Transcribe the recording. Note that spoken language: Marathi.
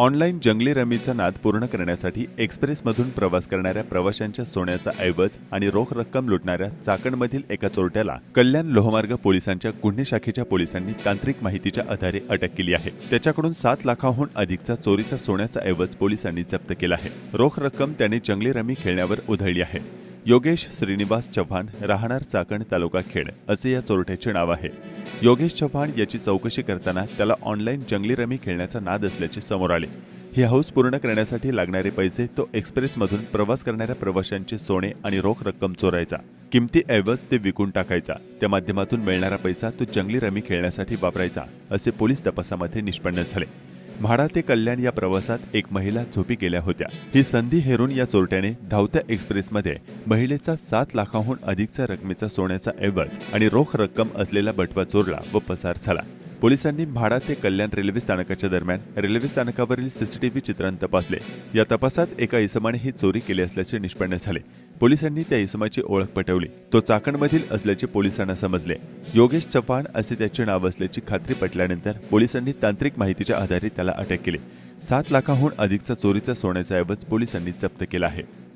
ऑनलाईन जंगली रमीचा नाद पूर्ण करण्यासाठी एक्सप्रेसमधून प्रवास करणाऱ्या प्रवाशांच्या सोन्याचा ऐवज आणि रोख रक्कम लुटणाऱ्या चाकणमधील एका चोरट्याला कल्याण लोहमार्ग पोलिसांच्या गुन्हे शाखेच्या पोलिसांनी तांत्रिक माहितीच्या आधारे अटक केली आहे. त्याच्याकडून सात लाखाहून अधिकचा चोरीचा सोन्याचा ऐवज पोलिसांनी जप्त केला आहे. रोख रक्कम त्याने जंगली रमी खेळण्यावर उधळली आहे. योगेश श्रीनिवास चव्हाण राहणार चाकण तालुका खेड असे या चोरट्याचे नाव आहे. योगेश चव्हाण याची चौकशी करताना त्याला ऑनलाईन जंगली रमी खेळण्याचा नाद असल्याचे समोर आले. ही हौस पूर्ण करण्यासाठी लागणारे पैसे तो एक्सप्रेसमधून प्रवास करणाऱ्या प्रवाशांचे सोने आणि रोख रक्कम चोरायचा. किमती ऐवज ते विकून टाकायचा. त्या माध्यमातून मिळणारा पैसा तो जंगली रमी खेळण्यासाठी वापरायचा असे पोलीस तपासामध्ये निष्पन्न झाले. म्हाडा ते कल्याण या प्रवासात एक महिला झोपी गेल्या होत्या. ही संधी हेरून या चोरट्याने धावत्या एक्सप्रेसमध्ये महिलेचा सात लाखाहून अधिकचा रकमेचा सोन्याचा ऐवज आणि रोख रक्कम असलेला बटवा चोरला व पसार झाला. पोलिसांनी म्हाडा ते कल्याण रेल्वे स्थानकाच्या दरम्यान रेल्वे स्थानकावरील सीसीटीव्ही चित्रण तपासले. या तपासात एका इसमाने ही चोरी केली असल्याचे निष्पन्न झाले. पोलिसांनी त्या इसमाची ओळख पटवली. तो चाकणमधील असल्याचे पोलिसांना समजले. योगेश चव्हाण असे त्याचे नाव असल्याची खात्री पटल्यानंतर पोलिसांनी तांत्रिक माहितीच्या आधारे त्याला अटक केली. सात लाखाहून अधिकचा चोरीचा सोन्याचा ऐवज पोलिसांनी जप्त केला आहे.